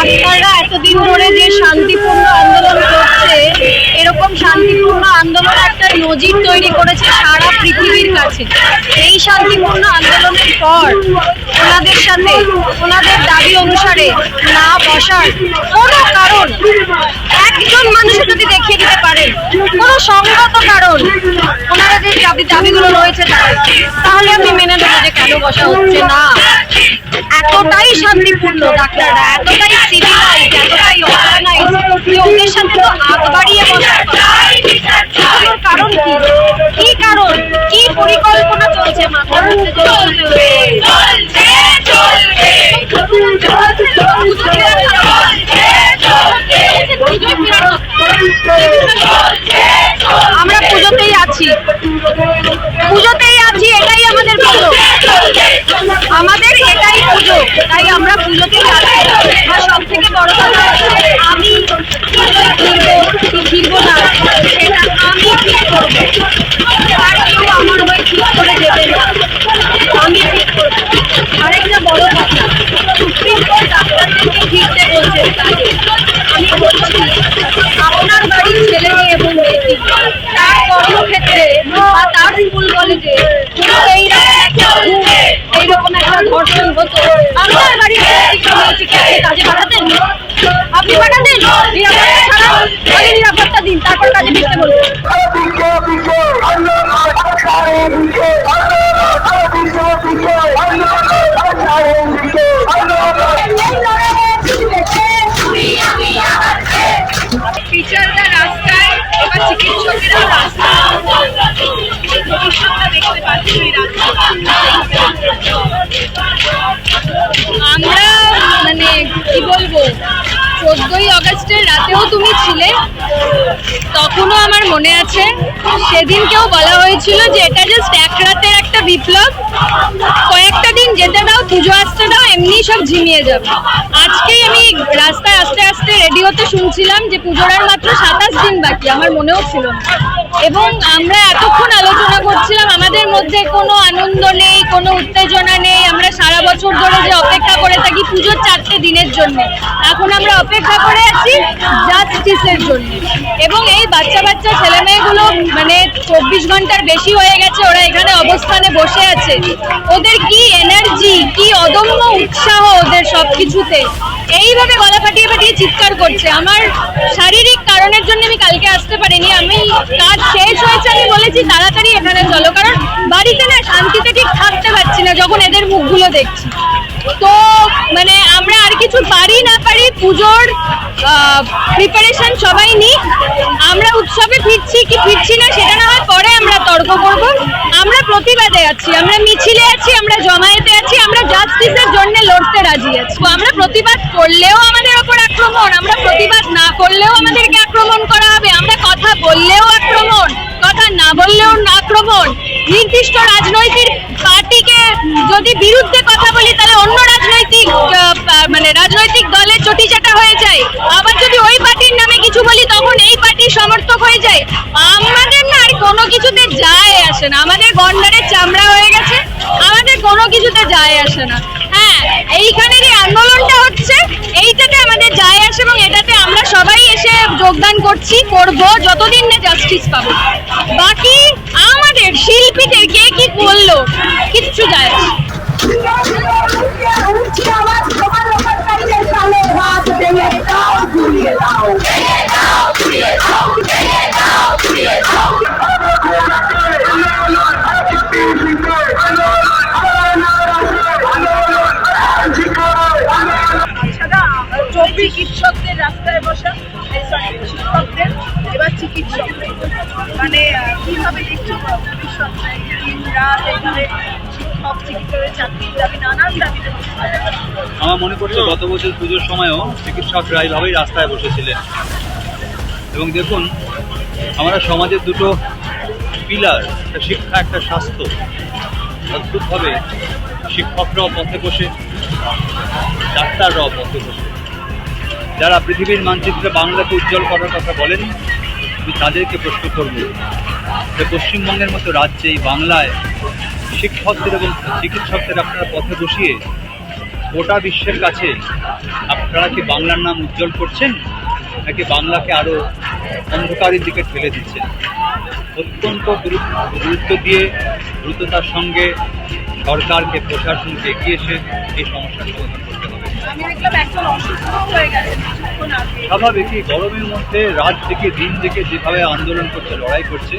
ডাক্তাররা এতদিন ধরে যে শান্তিপূর্ণ আন্দোলন করছে, এরকম শান্তিপূর্ণ আন্দোলন একটা নজির তৈরি করেছে সারা পৃথিবীর কাছে। এই শান্তিপূর্ণ আন্দোলন পর ওনাদের সাথে, ওনাদের দাবি অনুসারে না বসার কোনো কারণ একজন মানুষও যদি দেখিয়ে দিতে পারেন, কোনো সঙ্গত কারণ ওনারা যে দাবি দাবিগুলো রয়েছে তাহলে আমি মেনে নেব যে কেন বসা হচ্ছে না এতটাই শান্তিপূর্ণ ডাক্তাররা, এতটাই সিভিলাইজ এতটাই অর্গানাইজ ওদের সাথে তো হাত বাড়িয়ে বসার কথা। আমরা এইরকম একটা ধর্ষণ হতো। আপনি পাঠাতেন? দিন। তারপর কাজে ফিরতে বলবেন টিচাররা রাস্তায়, এবার চিকিৎসকেরা রাস্তায়। আমরা মানে কি বলব, চোদ্দই আগস্টের রাতেও তুমি ছিলে, তখনও আমার মনে আছে, সেদিনকেও বলা হয়েছিল যে এটা জাস্ট এক রাতের একটা বিপ্লব, কয়েকটা দিন যেতে দাও, পুজো আসতে দাও, এমনি সব ঝিমিয়ে যাবে। আজকেই আমি রাস্তায় আস্তে আস্তে রেডিওতে শুনছিলাম যে পুজোর মাত্র সাতাশ দিন বাকি, আমার মনেও ছিল না। এবং আমরা এতক্ষণ আলোচনা করছিলাম, আমাদের মধ্যে কোনো আনন্দ নেই, কোনো উত্তেজনা নেই। আমরা সারা বছর ধরে যে অপেক্ষা করে থাকি পুজোর চারটে দিনের জন্য। এখন আমরা অপেক্ষা করে আছি জাস্টিসের জন্য। এবং এই বাচ্চা বাচ্চা ছেলেমেয়েগুলো মানে চব্বিশ ঘণ্টার বেশি হয়ে গেছে, ওরা এখানে অবস্থানে বসে আছে। ওদের কি এনার্জি কি অদম্য উৎসাহ ওদের সব কিছুতে এইভাবে গলা ফাটিয়ে ফাটিয়ে চিৎকার করছে। আমার শারীরিক কারণের জন্য আমি কালকে আসতে পারিনি। আমি কাজ শেষ হয়েছে, আমি বলেছি তাড়াতাড়ি এখানে চলো, কারণ বাড়িতে না শান্তিতে ঠিক থাকতে পারছি না যখন এদের মুখগুলো দেখছি। তো মানে আমরা আর কিছু পারি না পারি, পুজোর প্রিপারেশন সবাই নিই আমরা উৎসবে ফিরছি কি ফিরছি না সেটা না হয় পরে আমরা তর্ক করব। আমরা প্রতিবাদে আছি, আমরা মিছিলে আছি, আমরা জমায়েতে আছি, আমরা জাস্টিসের জন্য লড়তে রাজি আছি। আমরা প্রতিবাদ করলেও আমাদের ওপর আক্রমণ, আমরা প্রতিবাদ না করলেও আমাদেরকে নির্দিষ্ট রাজনৈতিক পার্টিকে যদি বিরুদ্ধে কথা বলি, তাহলে অন্য রাজনৈতিক মানে রাজনৈতিক দলের চটিচাটা হয়ে যায়, আবার যদি ওই পার্টির নামে কিছু বলি, তখন এই পার্টির সমর্থক হয়ে যায়। আমাদের না আর কোনো কিছুতে যায় আসে না। আমাদের গন্ডারের চামড়া হয়ে গেছে, আমাদের কোনো কিছুতে যায় আসে না। হ্যাঁ এইখানের এই আন্দোলনটা হচ্ছে, এইটাতে আমাদের যায় আসে এবং এটাতে আমরা সবাই এসে যোগদান করছি, করব, যতদিন না জাস্টিস পাবো। আমার মনে পড়ছে গত বছর পুজোর সময়ও চিকিৎসকরা এইভাবেই রাস্তায় বসেছিলেন। এবং দেখুন, আমরা সমাজের দুটো পিলার একটা শিক্ষা, একটা স্বাস্থ্য। অদ্ভুতভাবে শিক্ষকরাও পথে বসে, ডাক্তাররাও পথে বসে। যারা পৃথিবীর মানচিত্রে বাংলাকে উজ্জ্বল করার কথা বলেন, আমি তাদেরকে প্রশ্ন করব যে পশ্চিমবঙ্গের মতো রাজ্যে এই বাংলায় শিক্ষকদের এবং চিকিৎসকদের আপনারা পথে বসিয়ে গোটা বিশ্বের কাছে আপনারা কি বাংলার নাম উজ্জ্বল করছেন? নাকি বাংলাকে আরও অন্ধকারের দিকে ঠেলে দিচ্ছেন? অত্যন্ত গুরুত্ব দিয়ে দ্রুততার সঙ্গে সরকারকে প্রশাসনকে এগিয়ে এসে এই সমস্যার সমাধান করতে হবে। স্বাভাবিকই গরমের মধ্যে রাত থেকে দিন থেকে যেভাবে আন্দোলন করছে লড়াই করছে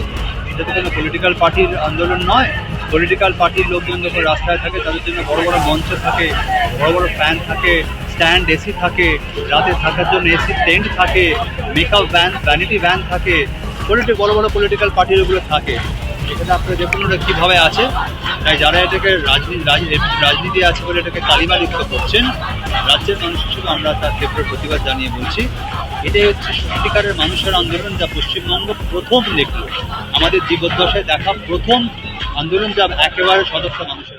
এটা তো কোনো পলিটিক্যাল পার্টির আন্দোলন নয় পলিটিক্যাল পার্টির লোকজন যখন রাস্তায় থাকে, তাদের জন্য বড় বড় মঞ্চ থাকে, বড় বড় ফ্যান থাকে স্ট্যান্ড এসি থাকে, রাতে থাকার জন্য এসি টেন্ট থাকে মেকআপ ভ্যান ভ্যানিটি ভ্যান থাকে পলিটি বড় বড় পলিটিক্যাল পার্টির ওগুলো থাকে। এখানে আপনারা দেখুন ওরা কীভাবে আছে। তাই যারা এটাকে রাজনীতি রাজ- রাজনীতি আছে বলে এটাকে কালিমালিপ্ত করছেন, রাজ্যের মানুষ হিসেবে আমরা তার তীব্র প্রতিবাদ জানিয়ে বলছি। এটাই হচ্ছে সত্যিকারের মানুষের আন্দোলন যা পশ্চিমবঙ্গ প্রথম দেখল। আমাদের জীবদ্দশায় দেখা প্রথম আন্দোলন যা একেবারে সদস্য মানুষের